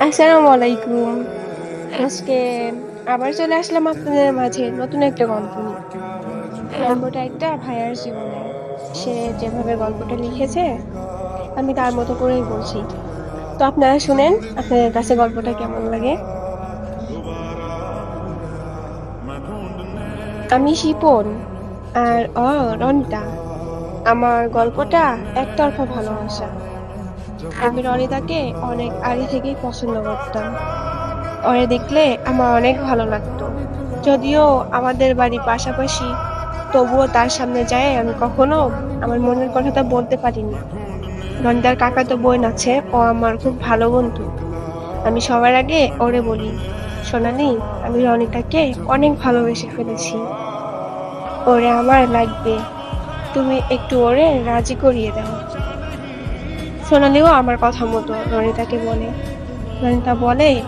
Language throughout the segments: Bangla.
আসসালামু আলাইকুম। আজকে আবার চলে আসলাম আপনাদের মাঝে নতুন একটা গল্প। গল্পটা একটা ভাইয়ার জীবনের। সে যেভাবে গল্পটা লিখেছে, আমি তার মতো করেই বলছি। তো আপনারা শুনেন, আপনাদের কাছে গল্পটা কেমন লাগে? আমি শিপন আর ও রনিতা। আমার গল্পটা একতরফা ভালোবাসা। আমি রনিতাকে অনেক আগে থেকেই পছন্দ করতাম। ওরে দেখলে আমার অনেক ভালো লাগতো। যদিও আমাদের বাড়ি পাশাপাশি, তবুও তার সামনে যায় আমি কখনো আমার মনের কথাটা বলতে পারিনি। রনিতার কাকাতো বোন আছে, ও আমার খুব ভালো বন্ধু। আমি সবার আগে ওরে বলি, সোনালি আমি রনিতাকে অনেক ভালোবেসে ফেলেছি। ওরে আমার লাগবে। তুমি একটু ওরে রাজি করিয়ে দাও। সোনালিও আমার কথা মতো রনিতাকে বলে। রনিতা বলে,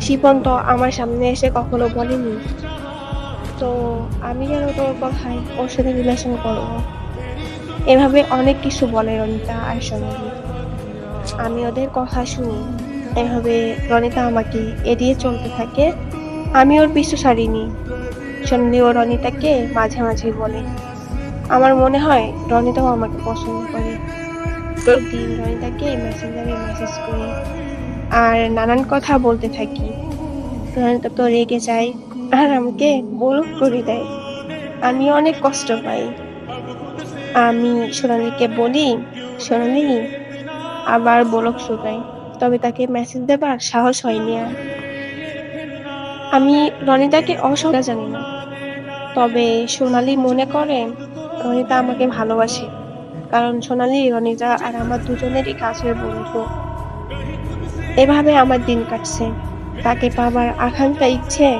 শিপন তো আমার সামনে এসে কখনো বলেনি। তো আমি যেন তোর কথায় ওর সাথে রিলেশন করব? এভাবে অনেক কিছু বলে রনিতা আর সোনালি। আমি ওদের কথা শুনি। এভাবে রনিতা আমাকে এড়িয়ে চলতে থাকে। আমি ওর পিছু সারিনি সোনালি ও রনিতাকে মাঝে মাঝে বলে। আমার মনে হয় রনিতাও আমাকে পছন্দ করে। একদিন রনিতাকে মেসেঞ্জারে মেসেজ করি আর নানান কথা বলতে থাকি। তো রেগে যায় আর আমাকে ব্লক করে দেয়। আমি অনেক কষ্ট পাই। আমি সোনালীকে বলি, সোনালী আবার ব্লক শুকাই। তবে তাকে মেসেজ দেবার সাহস হয়নি আর। আমি রনিতাকে অসংখ্য জানি না। তবে সোনালী মনে করে রনিতা আমাকে ভালোবাসে। কারণ সোনালি রনিতা আর আমার দুজনেরই কাছের বন্ধু। এভাবে আমার দিন কাটছে। তাকে পাবার আকাঙ্ক্ষা ইচ্ছে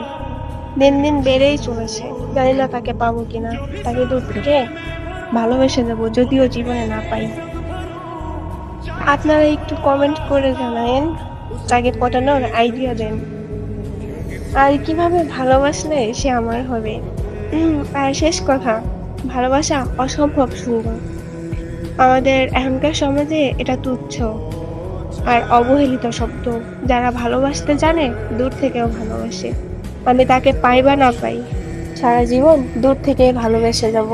দিন দিন বেড়েই চলেছে। জানি না তাকে পাবো কিনা। তাকে দূর থেকে ভালোবেসে যাব যদিও জীবনে না পাই। আপনারা একটু কমেন্ট করে জানায়েন, তাকে পটানোর আইডিয়া দেন। আর কীভাবে ভালোবাসলে সে আমার হবে। আর শেষ কথা, ভালোবাসা অসম্ভব সুন্দর। আমাদের এখনকার সমাজে এটা তুচ্ছ আর অবহেলিত শব্দ। যারা ভালোবাসতে জানে দূর থেকেও ভালোবাসে। আমি তাকে পাই বা না পাই, সারা জীবন দূর থেকে ভালোবেসে যাব।